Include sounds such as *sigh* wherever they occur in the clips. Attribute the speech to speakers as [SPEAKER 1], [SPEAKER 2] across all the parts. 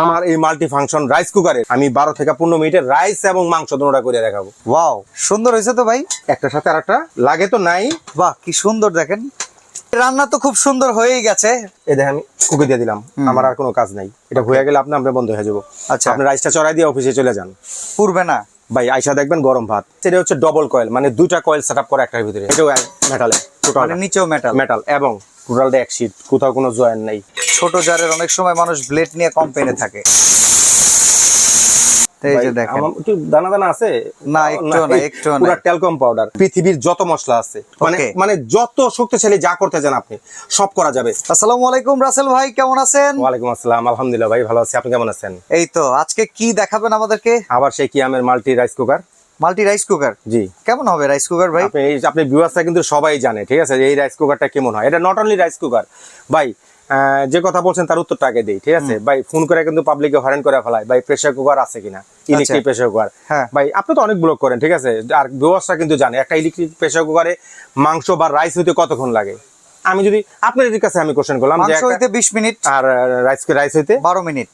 [SPEAKER 1] আমার এই multi function rice কুকারে আমি বারো থেকে পনেরো মিনিটের রাইস এবং মাংস দোনোটা করে দেখাবো
[SPEAKER 2] ওয়াও সুন্দর হয়েছে তো ভাই একটা সাথে আর একটা লাগে তো নাই বাহ কি সুন্দর দেখেন রান্না তো খুব সুন্দর হয়েই গেছে
[SPEAKER 1] এ দেখেন আমি কুকে দিয়ে দিলাম আমার আর কোনো কাজ নাই এটা হয়ে গেলে আপনি আমরা বন্ধ হয়ে যাবো আচ্ছা আপনি রাইসটা চড়াই দিয়ে অফিসে চলে যান পুরবে না ভাই আইসা দেখবেন গরম ভাত সেটা হচ্ছে ডবল কয়েল মানে দুইটা কয়েল সেট আপ করা একটার ভিতরে এটাও মেটালে
[SPEAKER 2] টোটাল নিচেও মেটাল
[SPEAKER 1] মেটাল এবং টোটালটা এক কোথাও কোনো জয়েন নেই
[SPEAKER 2] ছোট জারের অনেক সময় মানুষ ব্লেড নিয়ে পেনে থাকে
[SPEAKER 1] পৃথিবীর যত মশলা আছে মানে, মানে যত শক্তিশালী যা করতে চান আপনি সব করা যাবে
[SPEAKER 2] আসসালামু আলাইকুম রাসেল ভাই কেমন আছেন
[SPEAKER 1] ওয়ালাইকুম আসসালাম আলহামদুলিল্লাহ ভাই ভালো আছি আপনি কেমন আছেন
[SPEAKER 2] এই তো আজকে কি দেখাবেন আমাদেরকে
[SPEAKER 1] আবার সেই কিয়ামের multi rice cooker
[SPEAKER 2] multi rice cooker জি কেমন হবে রাইস কুকার ভাই
[SPEAKER 1] আপনি ভিউয়ারসরা কিন্তু সবাই জানে ঠিক আছে এই রাইস কুকারটা কেমন হয় এটা নট অনলি রাইস কুকার ভাই যে কথা বলছেন তার উত্তরটা আগে দিই ঠিক আছে ভাই ফোন করে কিন্তু পাবলিককে হরেন করে ফেলায় ভাই প্রেসার কুকার আছে কিনা ইলেকট্রিক প্রেসার কুকার ভাই আপনি তো অনেক ব্লক করেন ঠিক আছে আর ভিউয়ারসরা কিন্তু জানে একটা ইলেকট্রিক প্রেসার কুকারে মাংস বা রাইস হতে কতক্ষণ লাগে আমি যদি আপনার আপনাদের কাছে আমি কোশ্চেন করলাম
[SPEAKER 2] যে মাংস হইতে 20 মিনিট
[SPEAKER 1] আর রাইস রাইস হইতে 12 মিনিট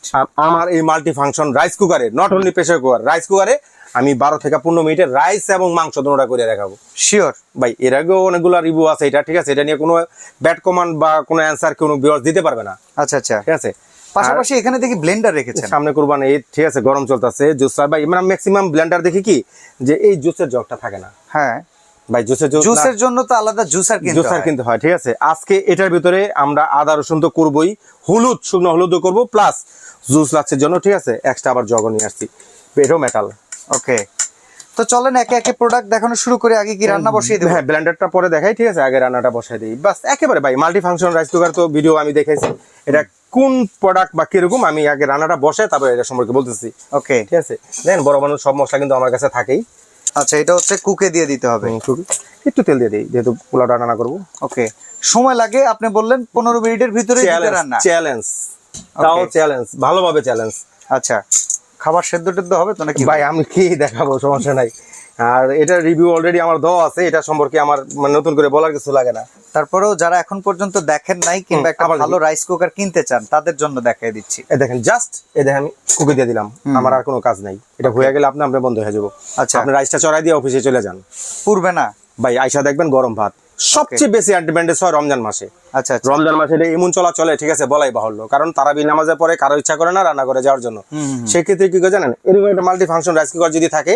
[SPEAKER 1] আমার এই মাল্টি ফাংশন রাইস কুকারে not only pressure cooker rice কুকারে আমি বারো থেকে পনেরো মিনিটের রাইস এবং মাংস দোনোটা করে দেখাবো শিওর ভাই এর আগেও অনেকগুলো রিভিউ আছে এটা ঠিক আছে এটা নিয়ে কোনো ব্যাট কমান্ড বা কোনো অ্যান্সার কোনো বিয়র্স দিতে পারবে না আচ্ছা আচ্ছা ঠিক আছে
[SPEAKER 2] পাশাপাশি এখানে দেখি ব্লেন্ডার রেখেছে
[SPEAKER 1] সামনে ঠিক আছে গরম চলতেছে জুস ভাই ম্যাক্সিমাম ব্লেন্ডার দেখি কি যে এই জুসের জগটা থাকে না হ্যাঁ ভাই জুসের জুসের জন্য
[SPEAKER 2] তো আলাদা জুসার কিনতে
[SPEAKER 1] জুসার কিন্তু হয় ঠিক আছে আজকে এটার ভিতরে আমরা আদা রসুন তো করবই হলুদ শুকনো হলুদও করব প্লাস জুস লাগছে জন্য ঠিক আছে এক্সট্রা আবার জগ নিয়ে আসছি এটাও মেটাল
[SPEAKER 2] ওকে তো চলেন একে একে প্রোডাক্ট দেখানো শুরু করে আগে কি রান্না বসিয়ে দিই
[SPEAKER 1] হ্যাঁ ব্লেন্ডারটা পরে দেখাই ঠিক আছে আগে রান্নাটা বসাই দিই বাস একেবারে ভাই মাল্টি ফাংশন রাইস কুকার তো ভিডিও আমি দেখেছি এটা কোন প্রোডাক্ট বা কিরকম আমি আগে রান্নাটা বসাই তারপরে এটা সম্পর্কে বলতেছি ওকে ঠিক আছে দেখেন বড় মানুষ সব মশলা কিন্তু আমার কাছে থাকেই
[SPEAKER 2] আচ্ছা এটা হচ্ছে কুকে দিয়ে দিতে হবে
[SPEAKER 1] একটু তেল দিয়ে দিই যেহেতু পোলাওটা রান্না করবো
[SPEAKER 2] ওকে সময় লাগে আপনি বললেন পনেরো মিনিটের ভিতরে
[SPEAKER 1] চ্যালেঞ্জ তাও চ্যালেঞ্জ ভালোভাবে চ্যালেঞ্জ
[SPEAKER 2] আচ্ছা খাবার সেদ্ধ টেদ্ধ হবে তো নাকি
[SPEAKER 1] ভাই আমি কি দেখাবো সমস্যা নাই আর এটা রিভিউ অলরেডি আমার দেওয়া আছে এটা সম্পর্কে আমার মানে নতুন করে বলার কিছু লাগে না
[SPEAKER 2] তারপরেও যারা এখন পর্যন্ত দেখেন নাই কিংবা একটা ভালো রাইস কুকার কিনতে চান তাদের জন্য দেখাই দিচ্ছি
[SPEAKER 1] এই দেখেন জাস্ট এই দেখেন আমি কুকি দিয়ে দিলাম আমার আর কোনো কাজ নাই এটা হয়ে গেলে আপনি আপনি বন্ধ হয়ে যাবো আচ্ছা আপনি রাইসটা চড়াই দিয়ে অফিসে চলে যান পুরবে না ভাই আয়শা দেখবেন গরম ভাত সবচেয়ে বেশি অ্যাডভান্টেজ হয় রমজান মাসে আচ্ছা, আচ্ছা। রমজান মাসে ইমুন চলা চলে ঠিক আছে বলাই বাহুল্য কারণ তারা তারাবি নামাজের পরে কারো ইচ্ছা করে না রান্না করে যাওয়ার জন্য সেক্ষেত্রে কি করে জানেন এরকম একটা মাল্টি ফাংশন রাইস কুকার যদি থাকে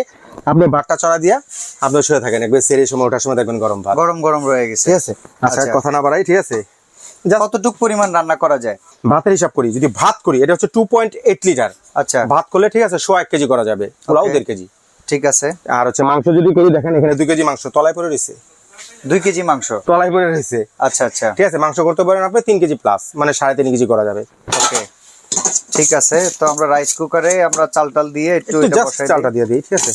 [SPEAKER 1] আপনি বাটটা চড়া দিয়া আপনি শুয়ে থাকেন একবার সেরে সময় ওঠার সময় দেখবেন গরম ভাত
[SPEAKER 2] গরম গরম রয়ে গেছে
[SPEAKER 1] ঠিক আছে আচ্ছা, আচ্ছা। কথা না বাড়াই ঠিক আছে
[SPEAKER 2] কতটুক পরিমাণ রান্না করা যায়
[SPEAKER 1] ভাতের হিসাব করি যদি ভাত করি এটা হচ্ছে টু পয়েন্ট এইট লিটার আচ্ছা ভাত করলে ঠিক আছে সোয়া এক কেজি করা যাবে পোলাও দেড় কেজি ঠিক আছে আর হচ্ছে মাংস যদি করি দেখেন এখানে দুই কেজি মাংস তলায় পরে রয়েছে দুই কেজি মাংস তলাই পরে রয়েছে আচ্ছা আচ্ছা ঠিক আছে মাংস করতে পারেন আপনি তিন কেজি প্লাস মানে সাড়ে তিন কেজি করা যাবে
[SPEAKER 2] ওকে ঠিক আছে তো আমরা রাইস কুকারে আমরা চাল টাল দিয়ে একটু
[SPEAKER 1] চালটা দিয়ে দিই ঠিক আছে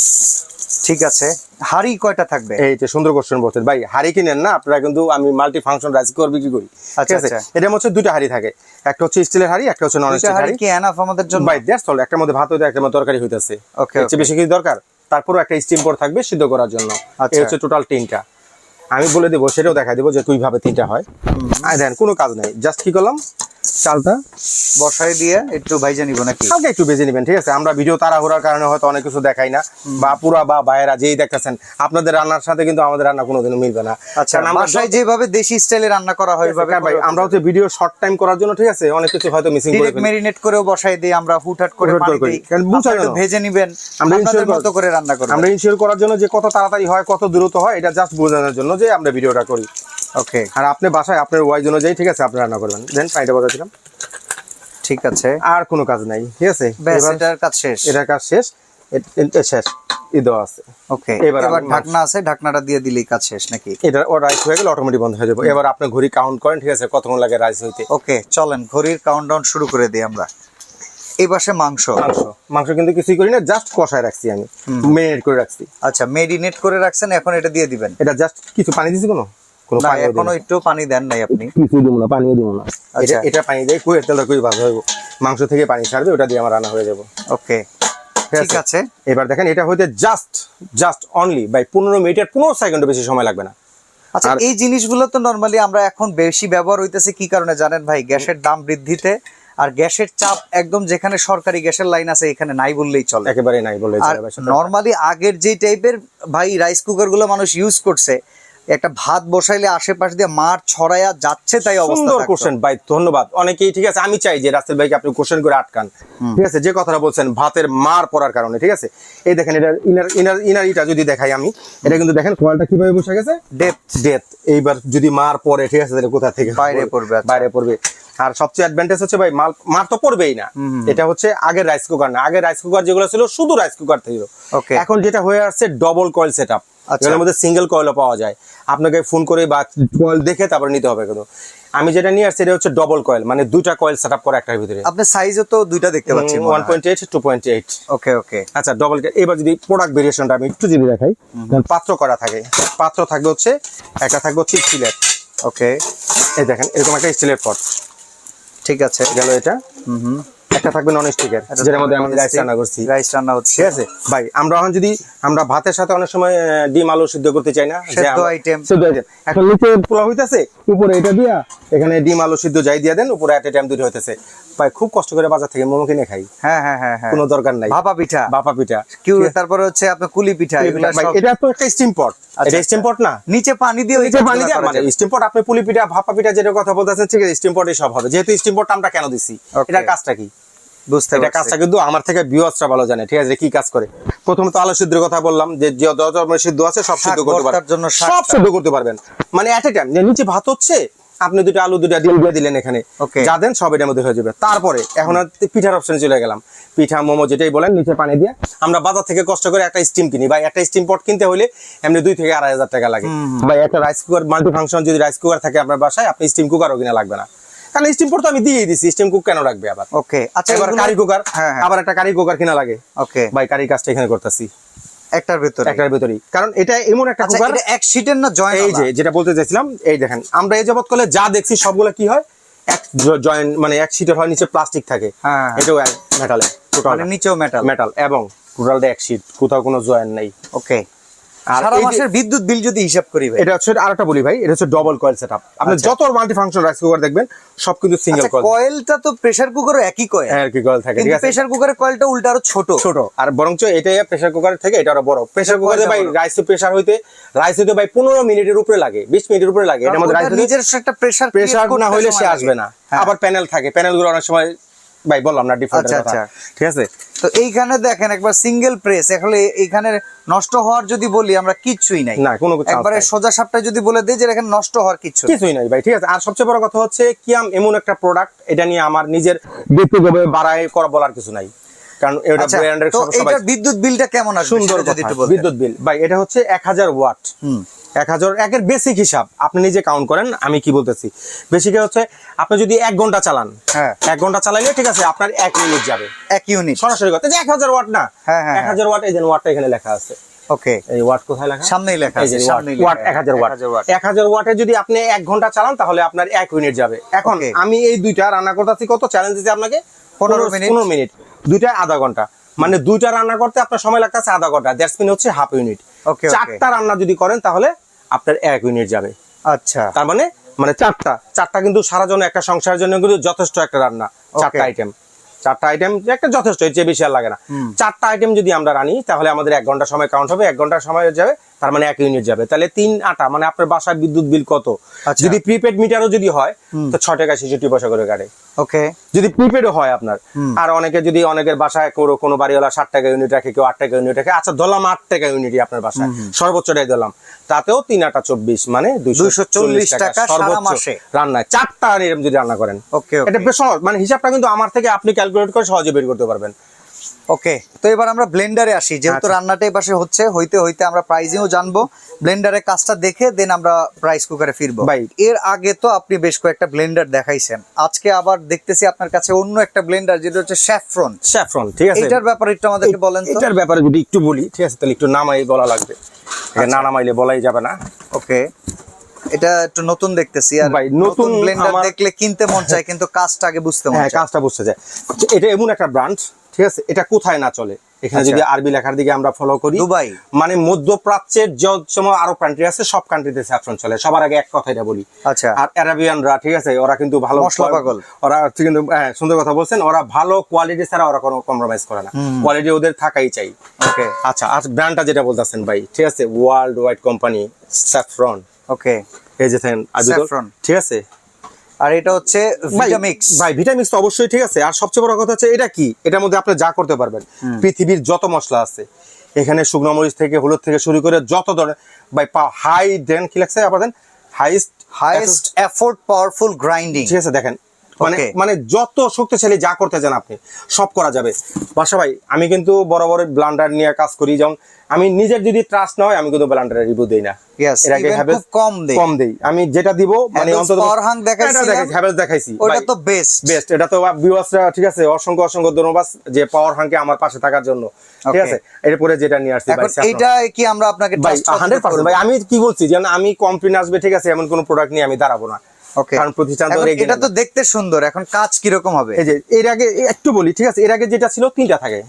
[SPEAKER 2] ঠিক আছে হাড়ি কয়টা থাকবে
[SPEAKER 1] এই যে সুন্দর কোশ্চেন বলছেন ভাই হাড়ি কিনেন না আপনারা কিন্তু আমি মাল্টি ফাংশন রাইস কুকার বিক্রি করি ঠিক আচ্ছা, আছে আচ্ছা। এটা হচ্ছে দুটো হাড়ি থাকে একটা হচ্ছে স্টিলের হাড়ি একটা হচ্ছে নন স্টিলের হাড়ি
[SPEAKER 2] কি এনাফ আমাদের জন্য
[SPEAKER 1] ভাই দ্যাটস অল একটার মধ্যে ভাত হইতে একটার মধ্যে তরকারি হইতাছে ওকে বেশি কিছু দরকার তারপর একটা স্টিম পর থাকবে সিদ্ধ করার জন্য এই আচ্ছা। হচ্ছে টোটাল তিনটা আমি বলে দেবো সেটাও দেখা দেবো যে কিভাবে তিনটা হয় আর কোনো কাজ নাই জাস্ট কি করলাম
[SPEAKER 2] চালটা বসাই দিয়ে একটু ভাইজে নিব নাকি
[SPEAKER 1] কালকে একটু ভেজে নিবেন ঠিক আছে আমরা ভিডিও তাড়াহুড়ার কারণে হয়তো অনেক কিছু দেখাই না বা পুরা বা বাইরা যেই দেখতেছেন আপনাদের রান্নার সাথে কিন্তু আমাদের রান্না কোনোদিনও মিলবে না
[SPEAKER 2] আচ্ছা বাসায় যেভাবে দেশি স্টাইলে রান্না করা হয় ভাবে
[SPEAKER 1] ভাই আমরা হচ্ছে ভিডিও শর্ট টাইম করার জন্য ঠিক আছে অনেক কিছু হয়তো মিসিং
[SPEAKER 2] করে ম্যারিনেট করেও বসাই দিই আমরা হুটহাট করে পানি দিই ভেজে নিবেন আমরা ইনশিওর মতো করে রান্না করব
[SPEAKER 1] আমরা ইনশিওর করার জন্য যে কত তাড়াতাড়ি হয় কত দ্রুত হয় এটা জাস্ট বোঝানোর জন্য যে আমরা ভিডিওটা করি ওকে আর আপনি বাসায় আপনার ওয়াইজ অনুযায়ী ঠিক আছে আপনি রান্না করবেন দেন পানিটা বসা দিলাম ঠিক আছে আর কোনো কাজ নাই ঠিক আছে
[SPEAKER 2] এটার কাজ শেষ
[SPEAKER 1] এটার কাজ শেষ শেষ লাগে
[SPEAKER 2] ওকে চলেন ঘড়ির কাউন্ট ডাউন শুরু করে আমরা মাংস মাংস
[SPEAKER 1] মাংস কিন্তু কিছুই জাস্ট রাখছি আমি মেরিনেট করে রাখছি
[SPEAKER 2] আচ্ছা করে রাখছেন এখন এটা দিয়ে দিবেন
[SPEAKER 1] এটা জাস্ট কিছু পানি দিছি কোনো
[SPEAKER 2] আচ্ছা।
[SPEAKER 1] মাংস থেকে পানি ছাড়বে ওটা দিয়ে আমার রান্না হয়ে
[SPEAKER 2] ওকে ঠিক আছে
[SPEAKER 1] এবার দেখেন এটা জাস্ট জাস্ট অনলি বাই পনেরো পনেরো বেশি সময় লাগবে না
[SPEAKER 2] আচ্ছা এই জিনিসগুলো তো নর্মালি আমরা এখন বেশি ব্যবহার হইতেছে কি কারণে জানেন ভাই গ্যাসের দাম বৃদ্ধিতে আর গ্যাসের চাপ একদম যেখানে সরকারি গ্যাসের লাইন আছে এখানে নাই বললেই চলে
[SPEAKER 1] একেবারে নাই বললেই
[SPEAKER 2] চলে নর্মালি আগের যে টাইপের ভাই রাইস কুকার গুলো মানুষ ইউজ করছে একটা ভাত বসাইলে আশেপাশ দিয়ে মার ছড়াইয়া যাচ্ছে তাই অবস্থা
[SPEAKER 1] কোশ্চেন ভাই ধন্যবাদ অনেকেই ঠিক আছে আমি চাই যে রাসেল ভাইকে আপনি কোশ্চেন করে আটকান ঠিক আছে যে কথাটা বলছেন ভাতের মার পড়ার কারণে ঠিক আছে এই দেখেন এটা ইনার ইনার ইনার ইটা যদি দেখাই আমি এটা কিন্তু দেখেন কোয়ালটা কিভাবে বসে গেছে ডেথ ডেথ এইবার যদি মার পড়ে ঠিক আছে তাহলে কোথা থেকে
[SPEAKER 2] বাইরে পড়বে আচ্ছা।
[SPEAKER 1] বাইরে পড়বে আর সবচেয়ে অ্যাডভান্টেজ হচ্ছে ভাই মাল মার তো পড়বেই না এটা হচ্ছে আগের রাইস কুকার না আগের রাইস কুকার যেগুলো ছিল শুধু রাইস কুকার ছিল এখন যেটা হয়ে আসছে ডবল কয়েল সেট আপ এর মধ্যে সিঙ্গেল কয়েলও পাওয়া যায় আপনাকে ফোন করে বা কয়েল দেখে তারপরে নিতে হবে কিন্তু আমি যেটা নিয়ে আসছি এটা হচ্ছে ডবল কয়েল মানে দুইটা কয়েল সেট আপ করা একটার ভিতরে
[SPEAKER 2] আপনার সাইজও তো দুইটা দেখতে পাচ্ছি
[SPEAKER 1] one point eight two point eight okay okay আচ্ছা ডবল এবার যদি প্রোডাক্ট ভেরিয়েশনটা আমি একটু যদি দেখাই পাত্র করা থাকে পাত্র থাকবে হচ্ছে একটা থাকবে হচ্ছে স্টিলের
[SPEAKER 2] ওকে এই দেখেন এরকম একটা স্টিলের পট ঠিক আছে
[SPEAKER 1] গেল এটা হুম হুম একটা থাকবে নন স্টিকের যেটার মধ্যে আমি রাইস রান্না করছি রাইস রান্না হচ্ছে ঠিক আছে ভাই আমরা এখন যদি আমরা ভাতের সাথে অনেক সময় ডিম আলু সিদ্ধ করতে চাই না
[SPEAKER 2] সেদ্ধ আইটেম
[SPEAKER 1] সেদ্ধ আইটেম এখন নিচে পোলা হইতাছে উপরে এটা দিয়া এখানে ডিম আলু সিদ্ধ যাই দিয়া দেন উপরে এট টাইম দুটো হইতেছে ভাই খুব কষ্ট করে বাজার থেকে মোমো কিনে খাই
[SPEAKER 2] হ্যাঁ হ্যাঁ হ্যাঁ, হ্যাঁ। কোনো দরকার নাই পিঠা পিঠা কিউ তারপরে হচ্ছে কুলি পিঠা
[SPEAKER 1] এটা তো একটা স্টিম আচ্ছা, পট এটা স্টিম পট না আচ্ছা।
[SPEAKER 2] নিচে পানি দিয়ে নিচে পানি দিয়ে
[SPEAKER 1] মানে স্টিম পট আপনি পুলি পিঠা ভাপা পিঠা যেটা কথা বলতেছেন ঠিক আছে স্টিম পটই সব হবে যেহেতু স্টিম পটটা আমরা কেন দিছি এটার কাজটা কি বুঝতে কাজটা কিন্তু আমার থেকে ভালো জানে ঠিক আছে কি কাজ করে প্রথমে তো আলো কথা বললাম যে আছে সব করতে পারবেন সব করতে পারবেন মানে এট এ টাইম যে নিচে ভাত হচ্ছে আপনি দুটো আলু দুটো ডিম দিয়ে দিলেন এখানে যা দেন সব এটার মধ্যে হয়ে যাবে তারপরে এখন পিঠার অপশন চলে গেলাম পিঠা মোমো যেটাই বলেন নিচে পানি দিয়ে আমরা বাজার থেকে কষ্ট করে একটা স্টিম কিনি বা একটা স্টিম পট কিনতে হলে এমনি দুই থেকে আড়াই হাজার টাকা লাগে বা একটা রাইস কুকার মাল্টি ফাংশন যদি রাইস কুকার থাকে আপনার বাসায় আপনি স্টিম কুকারও কিনা লাগবে না কারণ স্টিম তো আমি দিয়ে দিছি স্টিম কুক কেন রাখবে আবার ওকে আচ্ছা এবার কারি হ্যাঁ, কুকার হ্যাঁ। আবার একটা কারি কুকার কিনা লাগে ওকে ভাই কারি কাজটা এখানে করতেছি একটার ভিতরে একটার ভিতরেই কারণ এটা এমন একটা কুকার
[SPEAKER 2] আচ্ছা, এক সিটের না জয়েন্ট
[SPEAKER 1] এই যে যেটা বলতে চাইছিলাম এই দেখেন আমরা এই জবত করলে যা দেখছি সবগুলো কি হয় এক জয়েন্ট মানে এক সিটের হয় নিচে প্লাস্টিক থাকে হ্যাঁ, এটাও মেটালে
[SPEAKER 2] টোটাল নিচেও মেটাল
[SPEAKER 1] মেটাল এবং টোটালটা এক সিট কোথাও কোনো জয়েন্ট নেই
[SPEAKER 2] ওকে সারা মাসের বিদ্যুৎ বিল যদি হিসাব করি ভাই
[SPEAKER 1] এটা হচ্ছে আরেকটা বলি ভাই এটা হচ্ছে ডবল কয়েল সেটআপ আপনি আচ্ছা। যত মাল্টি ফাংশন রাইস কুকার দেখবেন সব কিন্তু সিঙ্গেল কয়েল
[SPEAKER 2] কয়েলটা তো প্রেসার কুকারও একই কয়েল
[SPEAKER 1] হ্যাঁ, একই কয়েল থাকে
[SPEAKER 2] কিন্তু প্রেসার কুকারের কয়েলটা উল্টা আরো ছোট
[SPEAKER 1] ছোট আর বরং এটাই প্রেসার কুকার থেকে এটা আরো বড় প্রেসার কুকারে ভাই রাইস প্রেসার হইতে রাইস হইতে ভাই 15 মিনিটের উপরে লাগে 20 মিনিটের উপরে লাগে
[SPEAKER 2] এটা আমাদের রাইস নিজের একটা প্রেসার
[SPEAKER 1] প্রেসার না হলে সে আসবে না হ্যাঁ। আবার প্যানেল থাকে প্যানেলগুলো অনেক সময় ভাই বললাম না
[SPEAKER 2] আচ্ছা, আচ্ছা ঠিক আছে তো এইখানে দেখেন একবার সিঙ্গেল প্রেস এখানে এখানে নষ্ট হওয়ার যদি বলি আমরা কিছুই নাই না কোনো একবারে সোজা সাপটা যদি বলে দেই যে এখানে নষ্ট হওয়ার কিছু
[SPEAKER 1] কিছুই নাই ভাই ঠিক আছে আর সবচেয়ে বড় কথা হচ্ছে কিয়াম এমন একটা প্রোডাক্ট এটা নিয়ে আমার নিজের ব্যক্তিগত বাড়াই করা বলার কিছু নাই
[SPEAKER 2] কারণ এটা আচ্ছা, ব্র্যান্ডের বিদ্যুৎ বিলটা কেমন আসবে
[SPEAKER 1] সুন্দর যদি একটু বিদ্যুৎ বিল ভাই এটা হচ্ছে 1000 ওয়াট হুম এক হাজার একের বেসিক হিসাব আপনি নিজে কাউন্ট করেন আমি কি বলতেছি বেসিকে হচ্ছে আপনি যদি এক ঘন্টা চালান হ্যাঁ এক ঘন্টা চালাইলে ঠিক আছে আপনার এক ইউনিট যাবে এক ইউনিট সরাসরি কথা যে এক হাজার ওয়াট না হ্যাঁ, হ্যাঁ, হ্যাঁ এক হাজার ওয়াট এই যে ওয়াটটা এখানে লেখা আছে আপনার এখন আমি এই দুইটা রান্না কত চ্যালেঞ্জ আপনাকে মিনিট দুইটা আধা ঘন্টা মানে দুইটা রান্না করতে আপনার সময় লাগতেছে আধা ঘন্টা মিন হচ্ছে হাফ ইউনিট চারটা রান্না যদি করেন তাহলে আপনার এক ইউনিট যাবে আচ্ছা তার মানে মানে চারটা চারটা কিন্তু সারা জন্য একটা সংসারের জন্য কিন্তু যথেষ্ট একটা রান্না চারটা আইটেম চারটা আইটেম একটা যথেষ্ট এর চেয়ে বেশি আর লাগে না চারটা আইটেম যদি আমরা রানি তাহলে আমাদের এক ঘন্টা সময় কাউন্ট হবে এক ঘন্টা সময় যাবে তার মানে এক ইউনিট যাবে তাহলে তিন আটা মানে আপনার বাসায় বিদ্যুৎ বিল কত আচ্ছা। যদি প্রিপেড মিটারও যদি হয় তো ছ টাকা ছেষট্টি পয়সা করে কাটে ওকে যদি প্রিপেড হয় আপনার আর অনেকে যদি অনেকের বাসায় করো কোনো বাড়িওয়ালা ষাট টাকা ইউনিট রাখে কেউ আট টাকা ইউনিট রাখে আচ্ছা ধরলাম আট টাকা ইউনিটই আপনার বাসায় সর্বোচ্চটাই ধরলাম তাতেও তিন আটা চব্বিশ মানে দুইশো চল্লিশ টাকা সর্বোচ্চ রান্নায় চারটা এরকম যদি রান্না করেন ওকে এটা বেশ মানে হিসাবটা কিন্তু আমার থেকে আপনি ক্যালকুলেট করে সহজে বের করতে পারবেন
[SPEAKER 2] ওকে তো এবার আমরা ব্লেন্ডারে আসি যেহেতু আচ্ছা। রান্নাটা এবার হচ্ছে হইতে হইতে আমরা প্রাইজিংও জানবো ব্লেন্ডারে কাজটা দেখে দেন আমরা প্রাইস কুকারে ফিরব ভাই এর আগে তো আপনি বেশ কয়েকটা ব্লেন্ডার দেখাইছেন আজকে আবার দেখতেছি আপনার কাছে অন্য একটা ব্লেন্ডার যেটা হচ্ছে স্যাফ্রন
[SPEAKER 1] স্যাফ্রন ঠিক আছে
[SPEAKER 2] এটার ব্যাপারে একটু আমাদেরকে বলেন
[SPEAKER 1] এটার ব্যাপারে যদি একটু বলি ঠিক আছে তাহলে একটু নামাই বলা লাগবে আচ্ছা। না নামাইলে বলাই যাবে না
[SPEAKER 2] ওকে এটা একটু নতুন দেখতেছি আর ভাই নতুন ব্লেন্ডার দেখলে কিনতে মন চায় কিন্তু কাজটা আগে বুঝতে মন হ্যাঁ,
[SPEAKER 1] চায় কাজটা বুঝতে চায় আচ্ছা, এটা এমন একটা ব্র্যান্ড ঠিক আছে এটা কোথায় না চলে এখানে যদি আচ্ছা। আরবি লেখার দিকে আমরা ফলো করি দুবাই মানে মধ্যপ্রাচ্যের যত সময় আরো কান্ট্রি আছে সব কান্ট্রিতে স্যাফরন চলে সবার আগে এক কথা এটা বলি আচ্ছা আর অ্যারাবিয়ানরা ঠিক আছে ওরা কিন্তু ভালো মশলা পাগল ওরা কিন্তু হ্যাঁ, সুন্দর কথা বলছেন ওরা ভালো কোয়ালিটি ছাড়া ওরা কোনো কম্প্রোমাইজ করে না কোয়ালিটি ওদের থাকাই চাই ওকে আচ্ছা আর ব্র্যান্ডটা যেটা বলতেছেন ভাই ঠিক আছে world wide company saffron okay এই যে ঠিক আছে
[SPEAKER 2] আর এটা হচ্ছে ভিটামিক্স
[SPEAKER 1] ভাই ভিটামিক্স তো অবশ্যই ঠিক আছে আর সবচেয়ে বড় কথা হচ্ছে এটা কি এটার মধ্যে আপনি যা করতে পারবেন পৃথিবীর যত মশলা আছে এখানে শুকনো মরিচ থেকে হলুদ থেকে শুরু করে যত ধরনের ভাই হাই দেন কি লাগছে আপনাদের highest
[SPEAKER 2] highest effort powerful grinding
[SPEAKER 1] ঠিক আছে দেখেন মানে মানে যত শক্তিশালী যা করতে চান আপনি সব করা যাবে বাসা ভাই আমি কিন্তু বড় বড় ব্লান্ডার নিয়ে কাজ করি যেমন আমি নিজের যদি ট্রাস্ট না হয় আমি কিন্তু ব্লান্ডারের রিভিউ দেই না আমি কি বলছি যেন আমি কমপ্লেন আসবে ঠিক আছে এমন কোন প্রোডাক্ট নিয়ে আমি দাঁড়াবো না
[SPEAKER 2] এটা তো দেখতে সুন্দর এখন কাজ হবে
[SPEAKER 1] এর আগে একটু বলি ঠিক আছে এর আগে যেটা ছিল তিনটা থাকে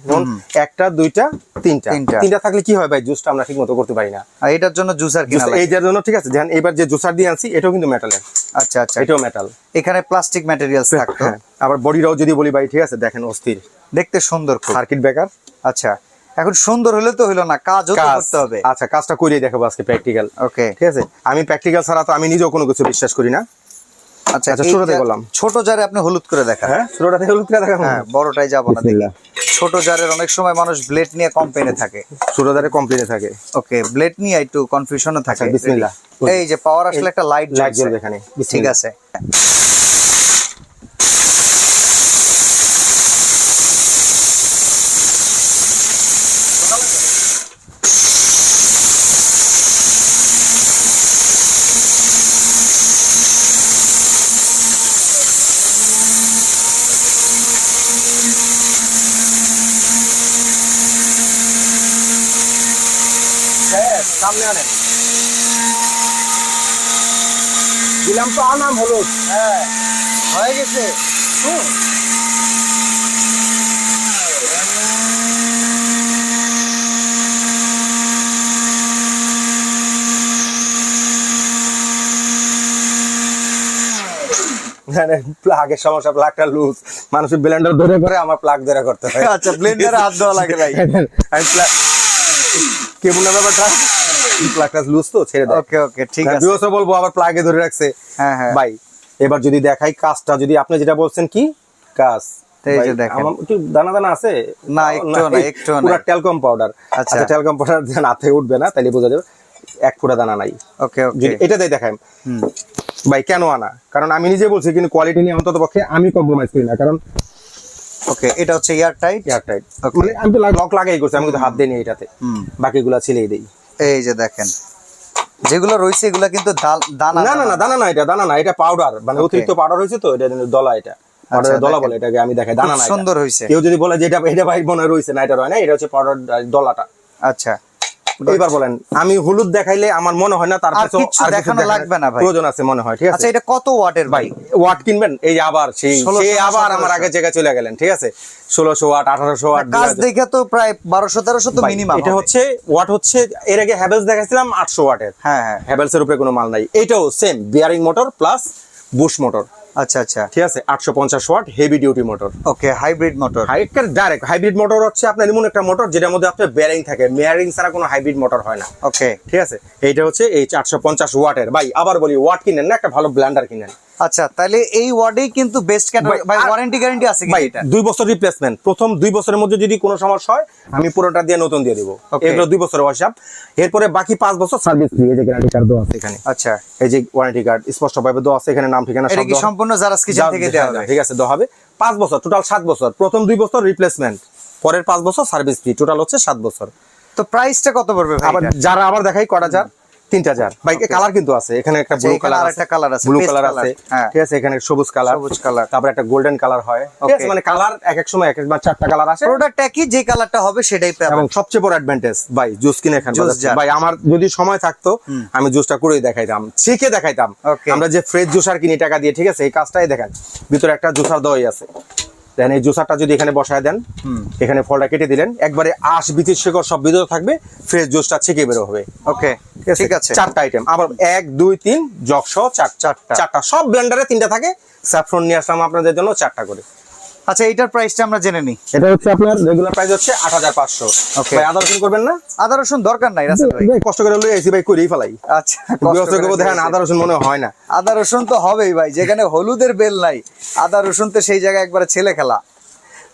[SPEAKER 1] একটা দুইটা তিনটা তিনটা থাকলে কি হয় ভাই জুসটা আমরা করতে পারি না
[SPEAKER 2] এটার জন্য জুসার
[SPEAKER 1] এইটার জন্য ঠিক আছে এবার যে জুসার দিয়ে আনছি এটাও কিন্তু মেটালের আচ্ছা আচ্ছা এটাও মেটাল
[SPEAKER 2] এখানে প্লাস্টিক হ্যাঁ, থাকতো
[SPEAKER 1] আবার বডিরাও যদি বলি ভাই ঠিক আছে দেখেন অস্থির দেখতে সুন্দর সার্কিট ব্রেকার
[SPEAKER 2] আচ্ছা এখন সুন্দর হলে তো হলো না কাজও করতে হবে
[SPEAKER 1] আচ্ছা কাজটা করিয়ে দেখো আজকে প্র্যাকটিক্যাল ওকে ঠিক আছে আমি প্র্যাকটিক্যাল ছাড়া তো আমি নিজেও কোনো কিছু বিশ্বাস করি না
[SPEAKER 2] আচ্ছা আচ্ছা বললাম ছোট জারে আপনি হলুদ করে দেখা
[SPEAKER 1] হ্যাঁ, হ্যাঁ
[SPEAKER 2] বড়টাই যাব না দেখি ছোট জারের অনেক সময় মানুষ ব্লেড নিয়ে কমপ্লেনে থাকে
[SPEAKER 1] ছোট জারে কমপ্লেনে থাকে
[SPEAKER 2] ওকে ব্লেড নিয়ে একটু কনফিউশনও থাকে আচ্ছা, বিসমিল্লাহ এই যে পাওয়ার আসলে একটা লাইট এখানে ঠিক আছে
[SPEAKER 1] দিলাম তো আনাম হলো
[SPEAKER 2] হ্যাঁ হয়ে গেছে
[SPEAKER 1] প্লাগের মানে সমস্যা প্লাগটা লুজ মানুষের ব্লেন্ডার ধরে করে আমার প্লাগ ধরে করতে হয়
[SPEAKER 2] আচ্ছা ব্লেন্ডারে হাত দেওয়া লাগে ভাই
[SPEAKER 1] *laughs* কেমন ব্যাপারটা প্লাগটা লুজ তো ছেড়ে দাও
[SPEAKER 2] ওকে ওকে ঠিক হ্যাঁ,
[SPEAKER 1] আছে বলবো আবার প্লাগে ধরে রাখছে হ্যাঁ হ্যাঁ ভাই এবার যদি দেখাই কাজটা যদি আপনি যেটা বলছেন কি কাজ ভাই আচ্ছা। আচ্ছা, *laughs* কেন আনা কারণ আমি নিজে বলছি কিন্তু কোয়ালিটি নিয়ে অন্তত পক্ষে আমি কম্প্রোমাইজ করি না কারণ
[SPEAKER 2] ওকে এটা হচ্ছে এয়ার টাইট এয়ার টাইট
[SPEAKER 1] মানে আমি তো লক লাগাই করছি আমি কিন্তু হাত দিই এটাতে বাকিগুলা ছিলেই দেই
[SPEAKER 2] এই যে দেখেন যেগুলো রয়েছে এগুলো কিন্তু দানা
[SPEAKER 1] না না না দানা না এটা দানা না এটা পাউডার মানে অতিরিক্ত পাউডার হয়েছে তো এটা দলা এটা আচ্ছা, দলা বলে এটাকে আমি দেখাই দানা না সুন্দর হয়েছে কেউ যদি বলে যে এটা এটা ভাই মনে রইছে না এটা রয় না এটা হচ্ছে পাউডার দলাটা আচ্ছা এবার বলেন আমি হলুদ দেখাইলে আমার মনে হয় না তার কিছু
[SPEAKER 2] দেখানো লাগবে না ভাই
[SPEAKER 1] প্রয়োজন আছে মনে হয়
[SPEAKER 2] ঠিক আছে আচ্ছা এটা কত ওয়াটের ভাই
[SPEAKER 1] ওয়াট কিনবেন এই আবার সেই সেই আবার আমার আগে জায়গায় চলে গেলেন ঠিক আছে 1600 ওয়াট 1800 ওয়াট
[SPEAKER 2] কাজ দেখে তো প্রায় 1200 1300 তো মিনিমাম
[SPEAKER 1] এটা হচ্ছে ওয়াট হচ্ছে এর আগে হ্যাভেলস দেখাইছিলাম 800 ওয়াটের হ্যাঁ হ্যাঁ হ্যাভেলসের উপরে কোনো মাল নাই এটাও same bearing motor plus bush motor আচ্ছা আচ্ছা ঠিক আছে আটশো পঞ্চাশ watt heavy duty motor
[SPEAKER 2] okay hybrid motor
[SPEAKER 1] direct hybrid motor হচ্ছে আপনার এমন একটা মোটর যেটার মধ্যে আপনার বেয়ারিং থাকে বেয়ারিং ছাড়া কোনো হাইব্রিড মোটর হয় না ওকে ঠিক আছে এইটা হচ্ছে এই চারশো পঞ্চাশ ওয়াটের ভাই আবার বলি ওয়াট কিনেন না একটা ভালো ব্ল্যান্ডার কিনেন
[SPEAKER 2] আচ্ছা তাহলে এই ওয়ার্ডেই কিন্তু বেস্ট ওয়ারেন্টি গ্যারান্টি আছে
[SPEAKER 1] ভাই দুই বছর রিপ্লেসমেন্ট প্রথম দুই বছরের মধ্যে যদি কোনো সমস্যা হয় আমি পুরোটা দিয়ে নতুন দিয়ে এগুলো দুই বছরের এরপরে বাকি পাঁচ বছর সার্ভিস ফ্রি এই যে গ্যারান্টি কার্ড দেওয়া আছে এখানে আচ্ছা এই যে ওয়ারেন্টি কার্ড স্পষ্ট ভাবে দেওয়া আছে এখানে নাম ঠিকানা
[SPEAKER 2] সব সম্পূর্ণ জারাস কিচেন থেকে হ্যাঁ, দেওয়া হবে হ্যাঁ,
[SPEAKER 1] ঠিক আছে দেওয়া হবে পাঁচ বছর টোটাল সাত বছর প্রথম দুই বছর রিপ্লেসমেন্ট পরের পাঁচ বছর সার্ভিস ফ্রি টোটাল হচ্ছে সাত বছর
[SPEAKER 2] তো প্রাইসটা কত পড়বে
[SPEAKER 1] যারা আবার দেখাই করা যার কালার হ্যাঁ।
[SPEAKER 2] মানে হবে সেটাই
[SPEAKER 1] সবচেয়ে বড় ভাই জুস কিনে ভাই আমার যদি সময় থাকতো আমি জুসটা করে দেখাইতাম শিখে দেখাইতাম আমরা যে ফ্রেশ জুসার কিনি টাকা দিয়ে ঠিক আছে এই কাজটাই দেখাই ভিতরে একটা জুসার দই আছে দেন এই জুসারটা যদি এখানে বসায় দেন এখানে ফলটা কেটে দিলেন একবারে আশ বীজের শেখর সব বিদ্যুৎ থাকবে ফ্রেশ জুসটা ছেঁকে বেরো হবে
[SPEAKER 2] ওকে ঠিক আছে
[SPEAKER 1] চারটা আইটেম আবার এক দুই তিন জগ সহ চার চারটা চারটা সব ব্লেন্ডারে তিনটা থাকে স্যাফ্রন নিয়ে আসলাম আপনাদের জন্য চারটা করে
[SPEAKER 2] আচ্ছা এইটার প্রাইসটা আমরা জেনে নিই
[SPEAKER 1] এটা হচ্ছে আপনার রেগুলার প্রাইস হচ্ছে 8500 ওকে ভাই আদা রসুন করবেন না
[SPEAKER 2] আদা রসুন দরকার নাই রাসেল ভাই
[SPEAKER 1] কষ্ট করে লই আইছি ভাই করেই ফলাই আচ্ছা কষ্ট করে দেখেন আদা রসুন মনে হয় না
[SPEAKER 2] আদা রসুন তো হবেই ভাই যেখানে হলুদের বেল নাই আদা রসুন তো সেই জায়গায় একবার ছেলে খেলা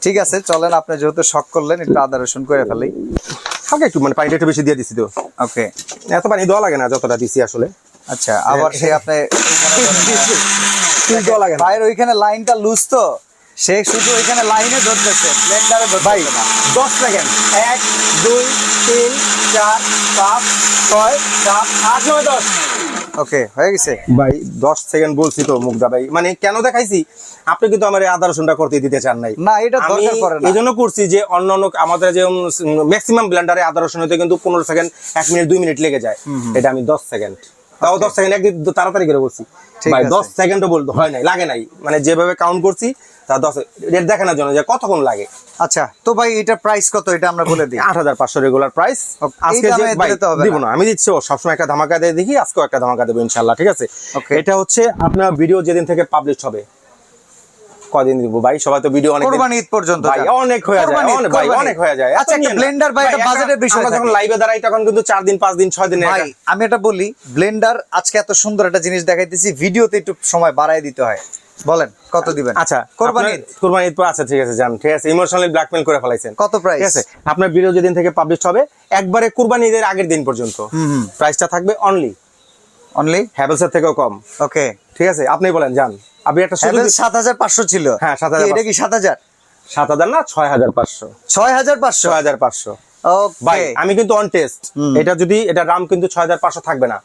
[SPEAKER 2] ঠিক আছে চলেন আপনি যেহেতু শক করলেন একটু আদা রসুন করে ফেলি
[SPEAKER 1] আগে একটু মানে পাইটা একটু বেশি দিয়ে দিছি তো ওকে এত পানি দেওয়া লাগে না যতটা দিছি আসলে
[SPEAKER 2] আচ্ছা আবার সেই হ্যাঁ। আপনি দেওয়া লাগে না ওইখানে লাইনটা লুজ তো সে শুধু এখানে লাইনে ধরতেছে ব্লেন্ডারে ভাই
[SPEAKER 1] দশ সেকেন্ড এক দুই তিন চার পাঁচ ছয় সাত আট নয় দশ
[SPEAKER 2] ওকে হয়ে গেছে
[SPEAKER 1] ভাই দশ সেকেন্ড বলছি তো মুগ্ধা ভাই মানে কেন দেখাইছি আপনি কিন্তু আমার এই রসুনটা করতে দিতে চান নাই
[SPEAKER 2] না এটা দরকার করে
[SPEAKER 1] না জন্য করছি যে অন্য অন্য আমাদের যে ম্যাক্সিমাম ব্লেন্ডারে আদা হতে কিন্তু পনেরো সেকেন্ড এক মিনিট দুই মিনিট লেগে যায় এটা আমি দশ সেকেন্ড তাও দশ সেকেন্ড একদিন তাড়াতাড়ি করে বলছি দশ সেকেন্ডও বল হয় নাই লাগে নাই মানে যেভাবে কাউন্ট করছি তা দশ রেট দেখানোর জন্য যে কতক্ষণ লাগে
[SPEAKER 2] আচ্ছা তো ভাই এটা প্রাইস কত এটা আমরা বলে দিই
[SPEAKER 1] আট হাজার পাঁচশো রেগুলার প্রাইস আজকে দিব না আমি দিচ্ছি ও সবসময় একটা ধামাকা দিয়ে দেখি আজকেও একটা ধামাকা দেবো ইনশাল্লাহ ঠিক আছে এটা হচ্ছে আপনার ভিডিও যেদিন থেকে পাবলিশ হবে কদিন দিব ভাই সবাই তো ভিডিও
[SPEAKER 2] অনেক কোরবানি ঈদ পর্যন্ত
[SPEAKER 1] ভাই অনেক হয়ে যায় অনেক ভাই অনেক হয়ে যায়
[SPEAKER 2] আচ্ছা একটা ব্লেন্ডার ভাই এটা বাজেটের বিষয় আমরা
[SPEAKER 1] যখন লাইভে দাঁড়াই তখন কিন্তু 4 দিন 5 দিন 6 দিন
[SPEAKER 2] ভাই আমি এটা বলি ব্লেন্ডার আজকে এত সুন্দর একটা জিনিস দেখাইতেছি ভিডিওতে একটু সময় বাড়ায় দিতে হয় বলেন কত দিবেন
[SPEAKER 1] আচ্ছা কুরবানি কোরবানি ঈদ আছে আচ্ছা, ঠিক আছে জান ঠিক আছে ইমোশনালি ব্ল্যাকমেল করে ফলাইছেন কত প্রাইস ঠিক আছে আপনার ভিডিও যেদিন থেকে পাবলিশ হবে একবারে কুরবানি ঈদের আগের দিন পর্যন্ত হুম প্রাইসটা থাকবে অনলি অনলি হ্যাভেলসের থেকেও কম ওকে ঠিক আছে আপনি বলেন যান আপনি একটা
[SPEAKER 2] সাত হাজার পাঁচশো ছিল হ্যাঁ সাত হাজার এটা কি সাত হাজার
[SPEAKER 1] সাত হাজার না ছয় হাজার পাঁচশো
[SPEAKER 2] ছয় হাজার পাঁচশো হাজার পাঁচশো ভাই
[SPEAKER 1] আমি কিন্তু অন টেস্ট এটা যদি এটা রাম কিন্তু ছয় হাজার পাঁচশো থাকবে না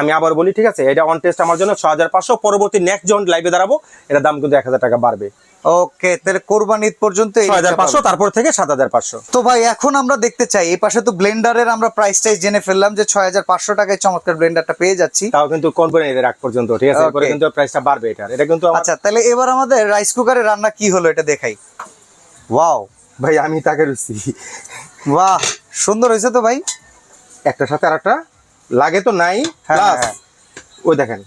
[SPEAKER 1] আমি আবার বলি ঠিক আছে এটা অন টেস্ট আমার জন্য ছয় হাজার পাঁচশো পরবর্তী নেক্সট যখন লাইভে দাঁড়াবো এটার দাম কিন্তু এক হাজার টাকা বাড়বে ওকে পাঁচশো তারপর থেকে সাত হাজার পাঁচশো
[SPEAKER 2] তো ভাই এখন আমরা দেখতে চাই তো ব্লেন্ডারের আমরা প্রাইস টাইস জেনে ফেললাম যে হাজার পাঁচশো টাকায় চমৎকার ব্লেন্ডারটা পেয়ে যাচ্ছি
[SPEAKER 1] তাও কিন্তু পর্যন্ত ঠিক আছে বাড়বে এটা এটা কিন্তু
[SPEAKER 2] আচ্ছা তাহলে এবার আমাদের রাইস কুকারে রান্না কি হলো এটা দেখাই ওয়াও
[SPEAKER 1] ভাই আমি তাকে রুচি
[SPEAKER 2] বাহ সুন্দর হয়েছে তো ভাই
[SPEAKER 1] একটা সাথে আর একটা লাগে তো নাই প্লাস হ্যাঁ, হ্যাঁ। ওই দেখেন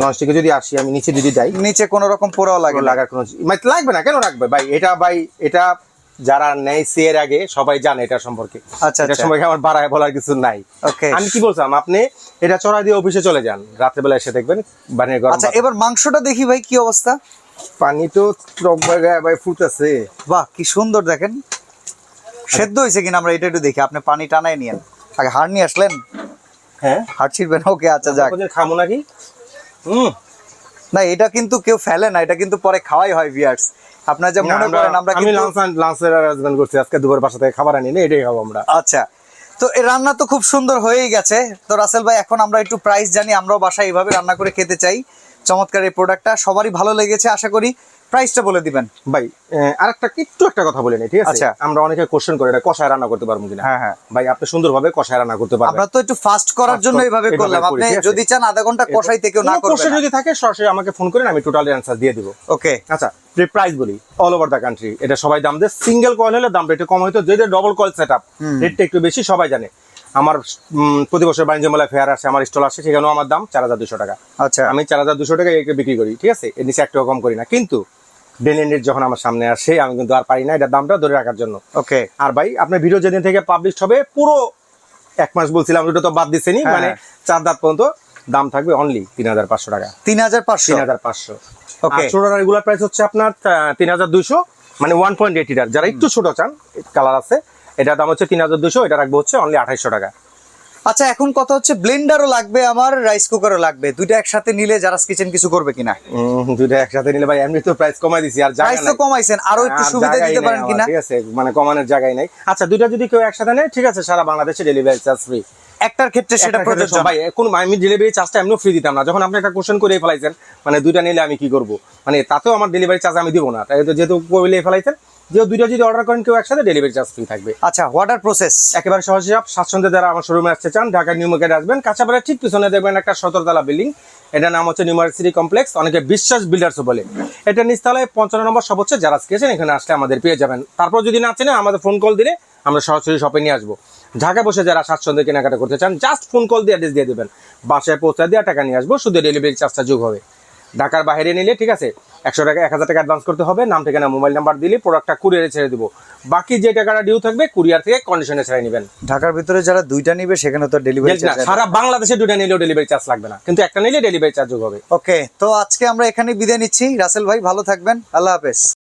[SPEAKER 1] ননস্টিকে যদি আসি আমি নিচে যদি যাই
[SPEAKER 2] নিচে কোনো রকম পোড়াও লাগে
[SPEAKER 1] লাগার কোনো মানে লাগবে না কেন রাখবে ভাই এটা ভাই এটা যারা নেয় সিয়ের আগে সবাই জানে এটা সম্পর্কে আচ্ছা এটা আচ্ছা। সম্পর্কে আমার বাড়ায় বলার কিছু নাই ওকে আমি কি বলছিলাম আপনি এটা চড়া দিয়ে অফিসে চলে যান রাত্রেবেলা এসে দেখবেন বানিয়ে আচ্ছা
[SPEAKER 2] এবার মাংসটা দেখি ভাই কি অবস্থা
[SPEAKER 1] পানি তো টকবাগায়
[SPEAKER 2] বাহ কি সুন্দর দেখেন সেদ্ধ হয়েছে কিনা আমরা এটা একটু দেখি আপনি পানি টানায় নিয়েন আগে হাড় নিয়ে আসলেন হ্যাঁ ওকে আচ্ছা যাক খামো নাকি না এটা কিন্তু কেউ ফেলে না এটা কিন্তু পরে খাওয়াই হয় যা মনে করেন আমরা
[SPEAKER 1] লাঞ্চ অ্যারেঞ্জমেন্ট করছি আজকে দুপুর বাসা থেকে খাবার আনি না এটাই খাবো আমরা
[SPEAKER 2] আচ্ছা তো এই রান্না তো খুব সুন্দর হয়েই গেছে তো রাসেল ভাই এখন আমরা একটু প্রাইস জানি আমরাও বাসায় এইভাবে রান্না করে খেতে চাই চমৎকার এই প্রোডাক্টটা সবারই ভালো লেগেছে আশা করি প্রাইসটা বলে দিবেন
[SPEAKER 1] ভাই আর একটা একটু একটা কথা বলে নেই ঠিক আছে আচ্ছা। আমরা অনেকে কোশ্চেন করি এটা কষায় রান্না করতে পারবো কিনা হ্যাঁ হ্যাঁ ভাই আপনি সুন্দরভাবে কষায় রান্না করতে পারবেন
[SPEAKER 2] আমরা তো একটু ফাস্ট করার জন্য এইভাবে করলাম আপনি যদি চান আধা ঘন্টা কষাই থেকেও না করবেন
[SPEAKER 1] কোশ্চেন যদি থাকে সরাসরি আমাকে ফোন করেন আমি টোটালি অ্যানসার দিয়ে দিব ওকে আচ্ছা প্রাইস বলি অল ওভার দা কান্ট্রি এটা সবাই দাম দেয় সিঙ্গেল কয়েল হলে দামটা একটু কম হয়তো যেটা ডবল কয়েল সেট আপ রেটটা একটু বেশি সবাই জানে আমার প্রতি বছর বাণিজ্য মেলায় ফেয়ার আসে আমার স্টল আসে সেখানেও আমার দাম চার হাজার দুশো টাকা আচ্ছা আমি চার হাজার দুশো টাকা এটা বিক্রি করি ঠিক আছে এর নিচে এক টাকা কম করি না কিন্তু ডেলেন্ডের যখন আমার সামনে আসে আমি কিন্তু আর পারি না এটার দামটা ধরে রাখার জন্য ওকে আর ভাই আপনার ভিডিও যেদিন থেকে পাবলিশ হবে পুরো এক মাস বলছিলাম ওটা তো বাদ দিচ্ছেনি হ্যাঁ। মানে চার দাঁত পর্যন্ত দাম থাকবে অনলি তিন হাজার পাঁচশো টাকা তিন হাজার পাঁচশো তিন হাজার পাঁচশো ওকে ছোট রেগুলার প্রাইস হচ্ছে আপনার তিন হাজার দুইশো মানে ওয়ান পয়েন্ট এইট লিটার যারা একটু ছোট চান কালার আছে এটা দাম হচ্ছে তিন হাজার দুশো এটা রাখবো হচ্ছে অনলি আঠাইশশো টাকা
[SPEAKER 2] আচ্ছা এখন কথা হচ্ছে ব্লেন্ডারও লাগবে আমার রাইস কুকারও লাগবে দুইটা একসাথে নিলে জারাস কিচেন কিছু করবে কিনা
[SPEAKER 1] দুইটা একসাথে নিলে ভাই এমনি তো প্রাইস কমাই দিছি আর প্রাইস তো
[SPEAKER 2] কমাইছেন আরো একটু সুবিধা দিতে পারেন কিনা
[SPEAKER 1] ঠিক আছে মানে কমানোর জায়গায় নাই আচ্ছা দুইটা যদি কেউ একসাথে নেয় ঠিক আছে সারা বাংলাদেশে ডেলিভারি চার্জ ফ্রি
[SPEAKER 2] একটার ক্ষেত্রে সেটা প্রযোজ্য
[SPEAKER 1] ভাই কোন আমি ডেলিভারি চার্জটা এমনিও ফ্রি দিতাম না যখন আপনি একটা কোশ্চেন করে ফেলাইছেন মানে দুইটা নিলে আমি কি করব মানে তাতেও আমার ডেলিভারি চার্জ আমি দিব না যেহেতু বলে ফেলাইছেন যে দুইটা যদি অর্ডার করেন কেউ একসাথে ডেলিভারি চার্জ ফ্রি থাকবে
[SPEAKER 2] আচ্ছা অর্ডার প্রসেস একেবারে সহজ হিসাব স্বাচ্ছন্দ্যে যারা আমার শোরুমে আসতে চান ঢাকা নিউ মার্কেট আসবেন কাছাপাড়া ঠিক পিছনে দেখবেন একটা সতেরোতলা বিল্ডিং এটার নাম হচ্ছে ইউনিভার্সিটি কমপ্লেক্স অনেকে বিশ্বাস বিল্ডার্স বলে এটা নিচতলায় পঞ্চান্ন নম্বর সব হচ্ছে যারা আজকে এখানে আসলে আমাদের পেয়ে যাবেন তারপর যদি না চেনে আমাদের ফোন কল দিলে আমরা সরাসরি শপে নিয়ে আসবো ঢাকা বসে যারা স্বাচ্ছন্দ্যে কেনাকাটা করতে চান জাস্ট ফোন কল দিয়ে অ্যাড্রেস দিয়ে দেবেন বাসায় পৌঁছে দিয়ে টাকা নিয়ে আসবো শুধু ডেলিভারি চার্জটা যোগ হবে ঢাকার বাইরে নিলে ঠিক আছে একশো টাকা এক হাজার টাকা অ্যাডভান্স করতে হবে নাম ঠিকানা মোবাইল নাম্বার দিলে প্রোডাক্টটা কুরিয়ারে ছেড়ে দেবো বাকি যে টাকাটা ডিউ থাকবে কুরিয়ার থেকে কন্ডিশনে ছেড়ে নেবেন
[SPEAKER 1] ঢাকার ভিতরে যারা দুইটা নিবে সেখানে তো ডেলিভারি
[SPEAKER 2] চার্জ সারা বাংলাদেশে দুইটা নিলেও ডেলিভারি চার্জ লাগবে না কিন্তু একটা নিলে ডেলিভারি চার্জ হবে ওকে তো আজকে আমরা এখানে বিদায় নিচ্ছি রাসেল ভাই ভালো থাকবেন আল্লাহ হাফেজ